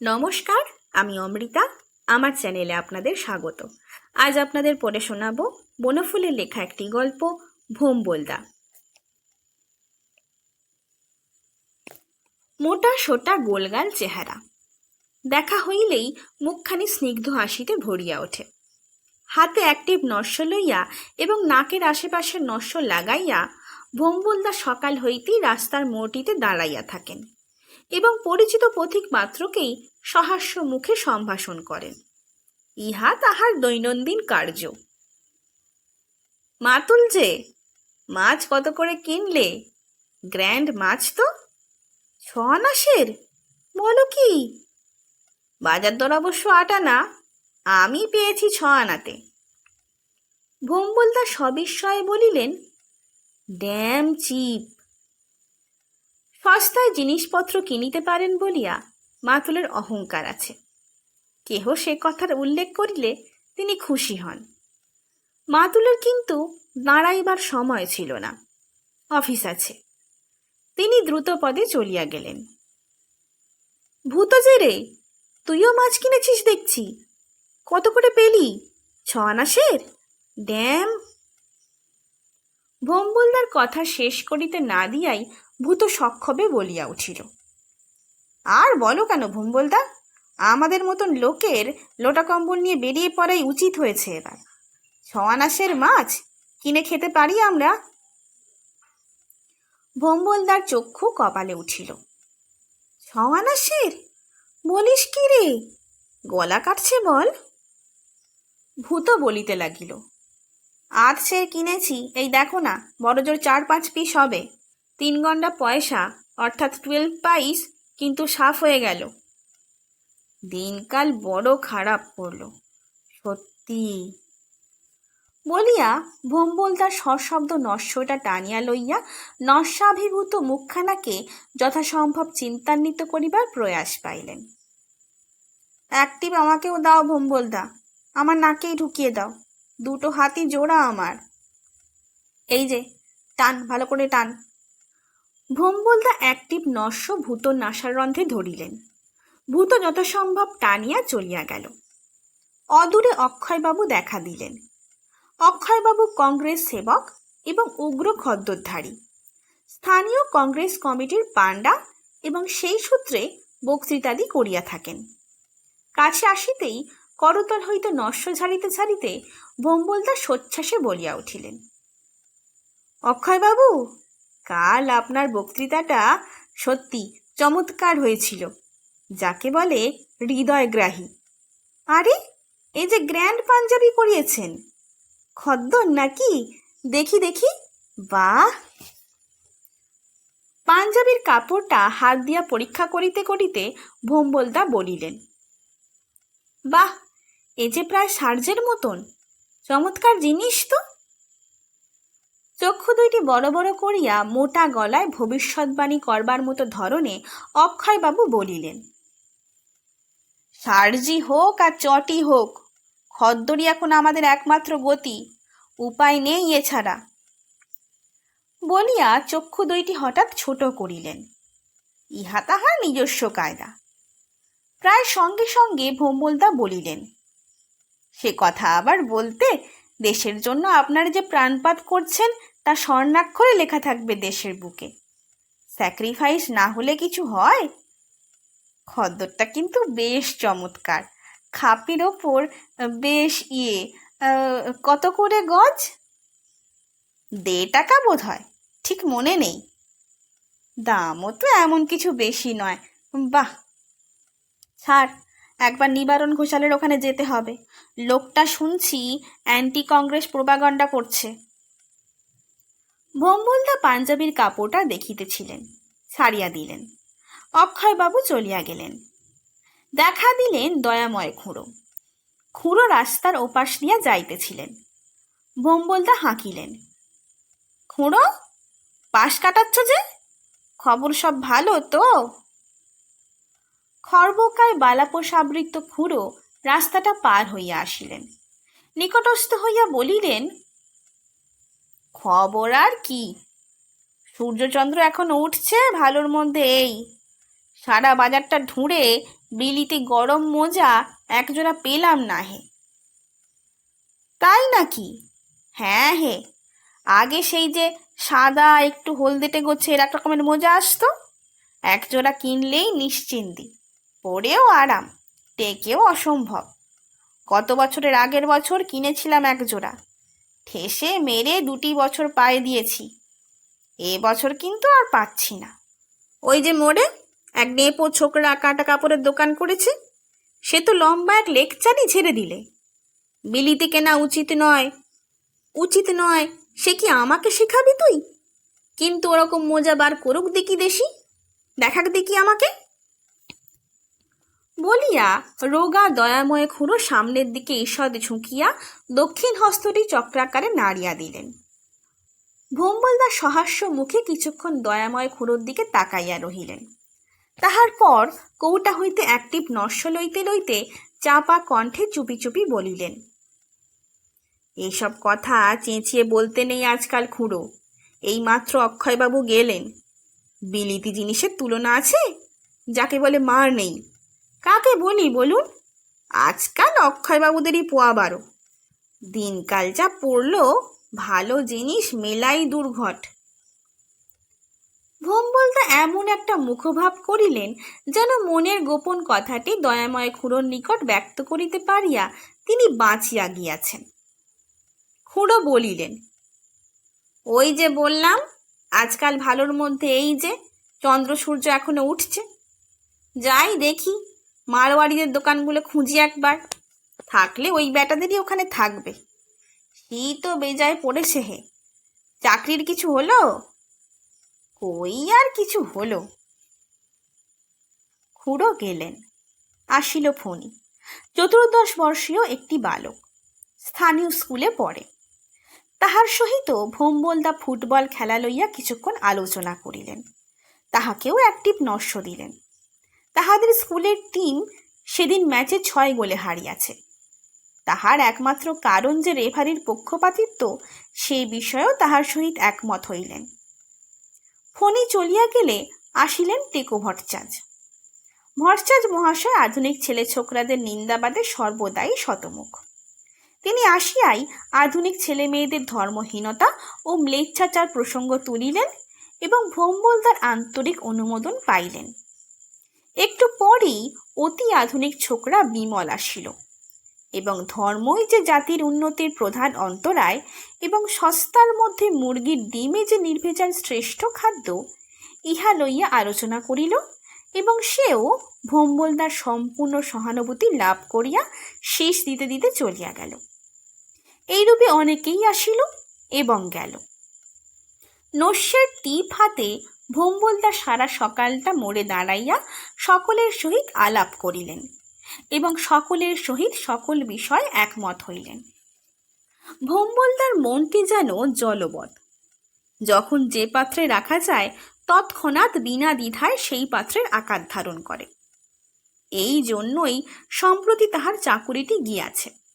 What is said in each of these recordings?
নমস্কার, আমি অমৃতা। আমার চ্যানেলে আপনাদের স্বাগত। আজ আপনাদের পড়ে শোনাব বনফুলের লেখা একটি গল্প ভোম বলদা মোটা সোটা গোলগাল চেহারা। দেখা হইলেই মুখখানি স্নিগ্ধ হাসিতে ভরিয়া ওঠে। হাতে একটিভ নস্য লইয়া এবং নাকের আশেপাশে নস্য লাগাইয়া ভোম্বলদা সকাল হইতেই রাস্তার মোড়টিতে দাঁড়াইয়া থাকেন। এবং পরিচিত পথিক মাত্রকেই সহাস্য মুখে সম্ভাষণ করেন। ইহা তাহার দৈনন্দিন কার্য। মাতুল যে, মাছ কত করে কিনলে? গ্র্যান্ড মাছ তো? ছ আনাসের বলো কি? বাজার দর অবশ্য আট আনা আমি পেয়েছি ছ আনাতে ভোম্বলদা সবিস্ময়ে বলিলেন, ড্যাম চিপ সস্তায় জিনিসপত্র কিনিতে পারেন বলিয়া মাতুলের অহংকার আছে। কেহ সে কথার উল্লেখ করিলে তিনি খুশি হন। মাতুলের কিন্তু দাঁড়াইবার সময় ছিল না। অফিস আছে। তিনি দ্রুত পদে চলিয়া গেলেন। ভূত রে, তুইও মাছ কিনেছিস দেখছি। কত করে পেলি? ছ আনাসের? ড্যাম ভোম্বলদার কথা শেষ করিতে না দিয়াই ভূত সক্ষবে বলিয়া উঠিল। আর বলো কেন ভুম্বলদা? আমাদের মতন লোকের লোটা কম্বল নিয়ে বেরিয়ে পড়াই উচিত হয়েছে এবার। ছয়ানাসের মাছ কিনে খেতে পারি আমরা? ভোম্বলদার চক্ষু কপালে উঠিল। ছয়ানাসের বলিস কি রে? গলা কাটছে বল? ভূত বলিতে লাগিল। আধ সের কিনেছি, এই দেখো না বড় জোর চার পাঁচ পিস হবে। তিন গন্ডা পয়সা, অর্থাৎ টুয়েলভ পাইস কিন্তু সাফ হয়ে গেল। দিনকাল বড় খারাপ পড়ল সত্যি। বলিয়া ভোম্বল তার সশব্দ নস্যটা টানিয়া লইয়া নস্যাভিভূত মুখখানাকে যথাসম্ভব চিন্তান্বিত করিবার প্রয়াস পাইলেন। অ্যাক্টিভ আমাকেও দাও ভোম্বলদা, আমার নাকেই ঢুকিয়ে দাও। দুটো হাতি জোড়া আমার। এই যে, টান, ভালো করে টান। ভোম্বলদা অ্যাক্টিভ নস্য ভূত নাসার রন্ধ্রে ধরিলেন। ভূত যথাসম্ভব টানিয়া চলিয়া গেল। অদূরে অক্ষয়বাবু দেখা দিলেন। অক্ষয়বাবু কংগ্রেস সেবক এবং উগ্র খদ্দরধারী স্থানীয় কংগ্রেস কমিটির পাণ্ডা এবং সেই সূত্রে বক্তৃতাদি করিয়া থাকেন। কাছে আসিতেই করতল হইতে নস্য ঝাড়িতে ঝাড়িতে ভোম্বলদা সোচ্ছ্বাসে বলিয়া উঠিলেন। অক্ষয়বাবু, কাল আপনার বক্তৃতাটা সত্যি চমৎকার হয়েছিল, যাকে বলে হৃদয়গ্রাহী। আরে এই যে গ্র্যান্ড পাঞ্জাবি পরিয়েছেন, খদ্দর নাকি? দেখি দেখি। বাহ! পাঞ্জাবির কাপড়টা হাত দিয়া পরীক্ষা করিতে করিতে ভোম্বলদা বলিলেন, বাহ, এ যে প্রায় সার্জের মতন। চমৎকার জিনিস তো। চক্ষু দুইটি বড় বড় করিয়া মোটা গলায় ভবিষ্যৎবাণী করবার মতো ধরনে অক্ষয়বাবু বলিলেন, সার্জি হোক আর চটি হোক, খদ্দরি এখন আমাদের একমাত্র গতি, উপায় নেই এছাড়া। বলিয়া চক্ষু দুইটি হঠাৎ ছোট করিলেন, ইহা তাহার নিজস্ব কায়দা। প্রায় সঙ্গে সঙ্গে ভোম্বলদা বলিলেন সে কথা আবার বলতে দেশের জন্য আপনারা যে প্রাণপাত করছেন, তা স্বর্ণাক্ষরে লেখা থাকবে দেশের বুকে। স্যাক্রিফাইস না হলে কিছু হয়? খদ্দরটা কিন্তু বেশ চমৎকার। খাপির ওপর বেশ ইয়ে কত করে গজ? দে টাকা বোধ হয় ঠিক মনে নেই। দামও তো এমন কিছু বেশি নয়। বাহ! ছাড় একবার নিবারণ ঘোষালের ওখানে যেতে হবে। লোকটা শুনছি অ্যান্টি কংগ্রেস প্রোপাগান্ডা করছে। ভোম্বলদা পাঞ্জাবির কাপড়টা দেখিতেছিলেন, ছাড়িয়া দিলেন। অক্ষয়বাবু চলিয়া গেলেন। দেখা দিলেন দয়াময় খুঁড়ো। খুঁড়ো রাস্তার ওপাশ দিয়া যাইতেছিলেন। ভোম্বলদা হাঁকিলেন। খুঁড়ো, পাশ কাটাচ্ছ যে? খবর সব ভালো তো? খর্বকায় বালাপোষ আবৃত খুঁড়ো রাস্তাটা পার হইয়া আসিলেন। নিকটস্থ হইয়া বলিলেন, খবর আর কি? সূর্যচন্দ্র এখন উঠছে, ভালোর মধ্যে এই। সারা বাজারটা ঢুঁড়ে বিলিতি গরম মোজা, একজোড়া পেলাম না হে তাই নাকি? হ্যাঁ হে, আগে সেই যে সাদা একটু হলদেটে গোছের এক রকমের মোজা আসতো এক জোড়া কিনলেই নিশ্চিন্তি। পরেও আরাম, টেকেও অসম্ভব। গত বছরের আগের বছর কিনেছিলাম এক জোড়া, ঠেসে মেরে দুটি বছর পায়ে দিয়েছি। এ বছর কিন্তু আর পাচ্ছি না। ওই যে মোড়ে এক নেপো ছোকরা কাটা কাপড়ের দোকান করেছে, সে তো লম্বা এক লেকচারই ছেড়ে দিলে। বিলিতে কেনা উচিত নয় উচিত নয়, সে কি আমাকে শেখাবি তুই? কিন্তু ওরকম মোজা বার করুক দেখি দেশি, দেখাক দেখি আমাকে। বলিয়া রোগা দয়াময় খুঁড়ো সামনের দিকে ঈষৎ ঝুঁকিয়া দক্ষিণ হস্তটি চক্রাকারে নাড়িয়া দিলেন। ভোম্বলদা সহাস্য মুখে কিছুক্ষণ দয়াময় খুঁড়োর দিকে তাকাইয়া রহিলেন। তাহার পর কৌটা হইতে একটিপ নস্য লইতে লইতে চাপা কণ্ঠে চুপি চুপি বলিলেন, এইসব কথা চেঁচিয়ে বলতে নেই আজকাল খুঁড়ো। এইমাত্র অক্ষয়বাবু গেলেন। বিলিতি জিনিসের তুলনা আছে? যাকে বলে মার নেই। কাকে বলি বলুন? আজকাল অক্ষয়বাবুদেরই পোয়া বারো। দিনকাল যা পড়ল, ভালো জিনিস মেলাই দুর্ঘট। ভোম্বলদা এমন একটা মুখভাব করিলেন যেন মনের গোপন কথাটি দয়াময় খুঁড়োর নিকট ব্যক্ত করিতে পারিয়া তিনি বাঁচিয়া গিয়াছেন। খুঁড়ো বলিলেন, ওই যে বললাম, আজকাল ভালোর মধ্যে এই যে চন্দ্র সূর্য এখনও উঠছে। যাই দেখি মারোয়াড়িদের দোকানগুলো খুঁজি একবার। থাকলে ওই বেটাদেরই ওখানে থাকবে। শীত তো বেজায় পড়েছে হে। চাকরির কিছু হলো? কই আর কিছু হলো? খুড়ো গেলেন। আসিল ফণি। চতুর্দশ বর্ষীয় একটি বালক। স্থানীয় স্কুলে পড়ে। তাহার সহিত ভোম্বলদা ফুটবল খেলা লইয়া কিছুক্ষণ আলোচনা করিলেন। তাহাকেও একটিপ নস্য দিলেন। তাহাদের স্কুলের টিম সেদিন ম্যাচে ছয় গোলে হারিয়াছে। তাহার একমাত্র কারণ যে রেফারির পক্ষপাতিত্ব, সেই বিষয়েও তাহার সহিত একমত হইলেন। ফণি চলিয়া গেলে আসিলেন টেকো ভট্টাচার্য। ভট্টাচার্য মহাশয় আধুনিক ছেলে ছোকরাদের নিন্দাবাদে সর্বদাই শতমুখ। তিনি আসিয়াই আধুনিক ছেলে মেয়েদের ধর্মহীনতা ও ম্লেচ্ছাচার প্রসঙ্গ তুলিলেন এবং ভোম্বলদার আন্তরিক অনুমোদন পাইলেন। পরেই অতি আধুনিক ছোকরা বিমল আসিল এবং ধর্মই যে জাতির উন্নতির প্রধান অন্তরায় এবং সস্তার মধ্যে মুরগির ডিমে যে নির্ভেজাল শ্রেষ্ঠ খাদ্য, ইহা লইয়া আলোচনা করিল এবং সেও ভোম্বলদার সম্পূর্ণ সহানুভূতি লাভ করিয়া শেষ দিতে দিতে চলিয়া গেল। এইরূপে অনেকেই আসিল এবং গেল। নস্যের টিপ হাতে ভোম্বলদা সারা সকালটা মোড়ে দাঁড়াইয়া সকলের সহিত আলাপ করিলেন এবং সকলের সহিত সকল বিষয় একমত হইলেন। ভোম্বলদার মনটি যেন জলবৎ। যখন যে পাত্রে রাখা যায়, তৎক্ষণাৎ বিনা দ্বিধায় সেই পাত্রের আকার ধারণ করে। এই জন্যই সম্প্রতি তাহার চাকুরিটি গিয়াছে।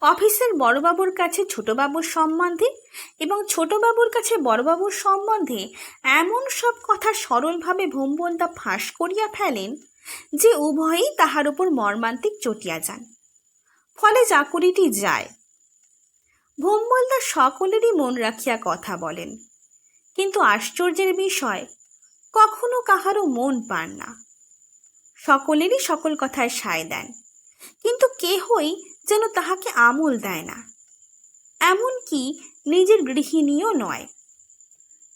অফিসের বড়বাবুর কাছে ছোটবাবুর সম্বন্ধে এবং ছোটবাবুর কাছে বড়বাবুর সম্বন্ধে এমন সব কথা সরলভাবে ভোম্বলদা ফাঁস করিয়া ফেলেন যে উভয়েই তাহার উপর মর্মান্তিক চটিয়া যান। ফলে চাকুরিটি যায়। ভোম্বলদা সকলেরই মন রাখিয়া কথা বলেন। কিন্তু আশ্চর্যের বিষয়, কখনো কাহারও মন পান না। সকলেরই সকল কথায় সায় দেন। কিন্তু কেহই যেন তাহাকে আমল দেয় না। এমনকি নিজের গৃহিণীও নয়।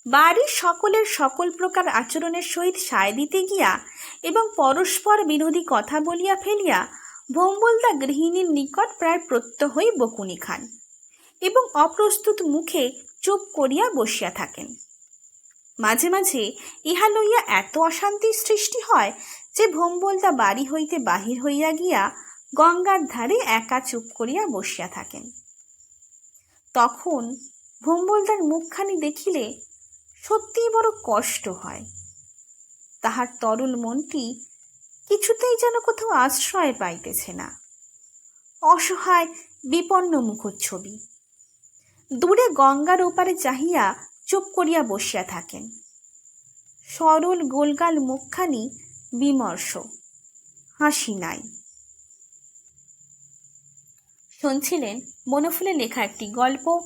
বাড়ির সকলের সকল প্রকার আচরণের সহিত সায় দিতে গিয়া এবং পরস্পর বিরোধী কথা বলিয়া ফেলিয়া ভোম্বলদা গৃহিণীর নিকট প্রায় প্রত্যহই বকুনি খান এবং অপ্রস্তুত মুখে চুপ করিয়া বসিয়া থাকেন। মাঝে মাঝে ইহা লইয়া এত অশান্তির সৃষ্টি হয় যে ভোম্বলদা বাড়ি হইতে বাহির হইয়া গিয়া গঙ্গার ধারে একা চুপ করিয়া বসিয়া থাকেন। তখন ভোম্বলদার মুখখানি দেখিলে সত্যিই বড় কষ্ট হয়। তাহার তরুল মনটি কিছুতেই যেন কোথাও আশ্রয় পাইতেছে না। অসহায়, বিপন্ন মুখচ্ছবি। দূরে গঙ্গার ওপারে চাহিয়া চুপ করিয়া বসিয়া থাকেন। সরল গোলগাল মুখখানি বিমর্ষ, হাসি নাই। শুনছিলেন মনোফুলে লেখা একটি গল্প,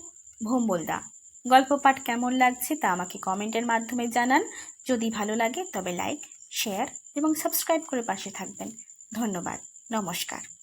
ভোম্বলদা। গল্প পাঠ কেমন লাগছে তা আমাকে কমেন্টের মাধ্যমে জানান। যদি ভালো লাগে তবে লাইক, শেয়ার এবং সাবস্ক্রাইব করে পাশে থাকবেন। ধন্যবাদ। নমস্কার।